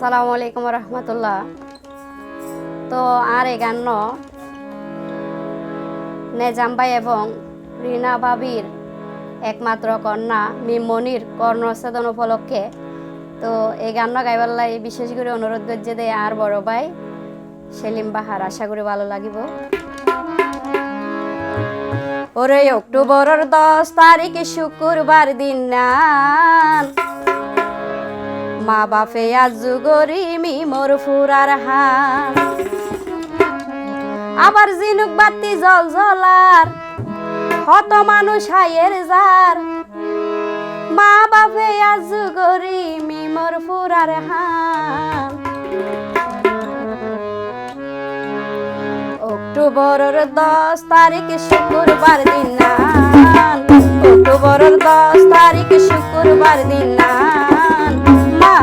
আসসালামু আলাইকুম রহমতুল্লাহ। তো আর এই গান নেজাম ভাই এবং রিনা বাবির একমাত্র কন্যা মিমনির কর্ণচ্ছেদন উপলক্ষে। তো এই গান গাইবার লাই বিশেষ করে অনুরোধ করছে দে আর বড় ভাই সেলিম বাহার, আশা করি ভালো লাগিব। ওরে অক্টোবরের দশ তারিখ শুক্রবার দিন না। মা বাপে আজু গরিমি, মোর ফুরার হান আবার জিনুক বাতি জল জলার কত মানুষ হাইয়ের যার মা বাপে আজু গরিমি, মোর ফুরার হান অক্টোবরের দশ তারিখ শুক্রবার দিন অক্টোবরের দশ তারিখ শুক্রবার দিন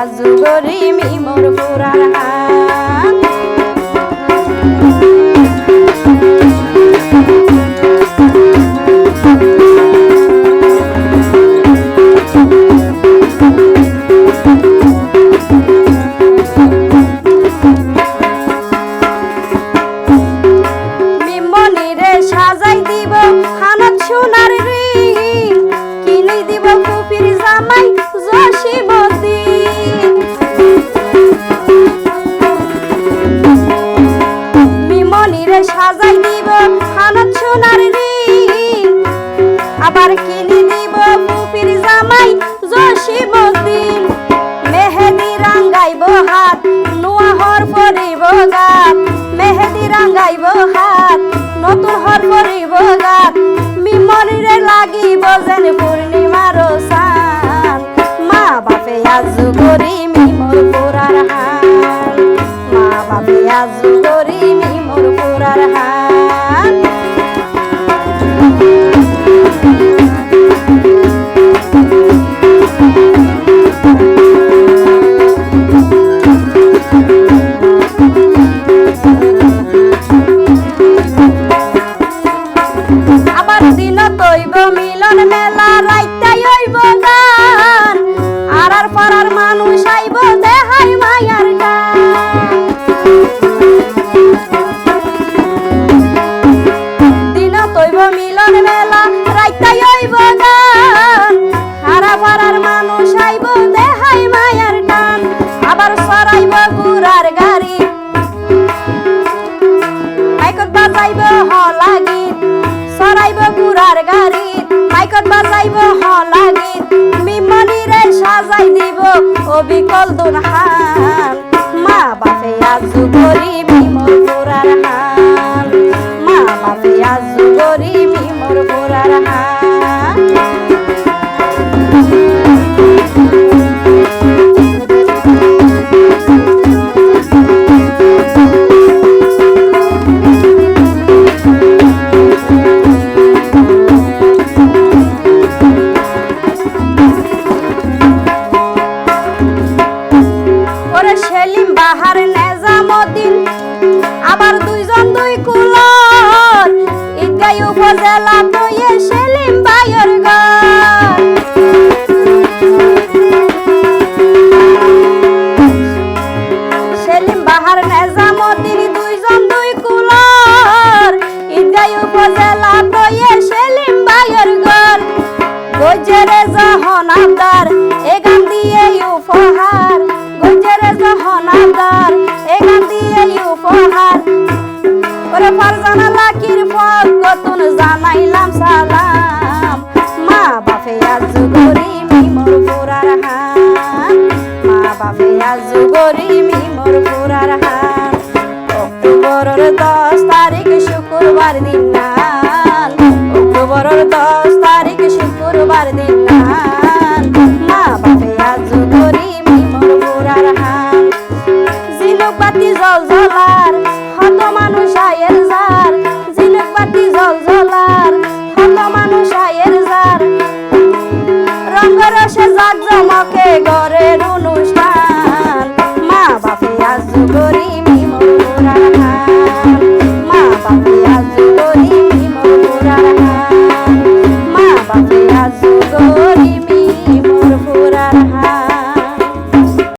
বাপে আজু গরি মিমোর পুরার হান সাজাই দিব খানত সোনার রিং আবার কিনে দিব কুপির জামাই জসিমতি মেহেদি রাঙ্গাইব হাত নোয়া হর পরিব গাত মেহেদি রাঙ্গাইব হাত, নতুন হর পরিব গাত মিমরিরে লাগিব যেন পূর্ণিমার সান মা বাপে আজু করি মিমর পুরার হান মা বাপে আজু করি মিমর অবিকল দুন হান মা বাপে আজু গরি উপজেলা তৈয়ে সেলিম বাইয়ের ঘর। সেলিম বাহার নেজামতির দুইজন দুই কুলর। ঈদগাই উপজেলা তৈয়ে সেলিম বাইয়ের ঘর। গজরে জহনাদার এ ফারজানা লাকির ফকতুন জানাইলাম সালাম। মা বাপে আজ গরি মি মোর পুরার হান মা বাপে আজ গরি মি মোর পুরার হান অক্টোবরের দশ তারিখ শুক্রবার দিন নান অক্টোবরের দশ তারিখ শুক্রবার দিন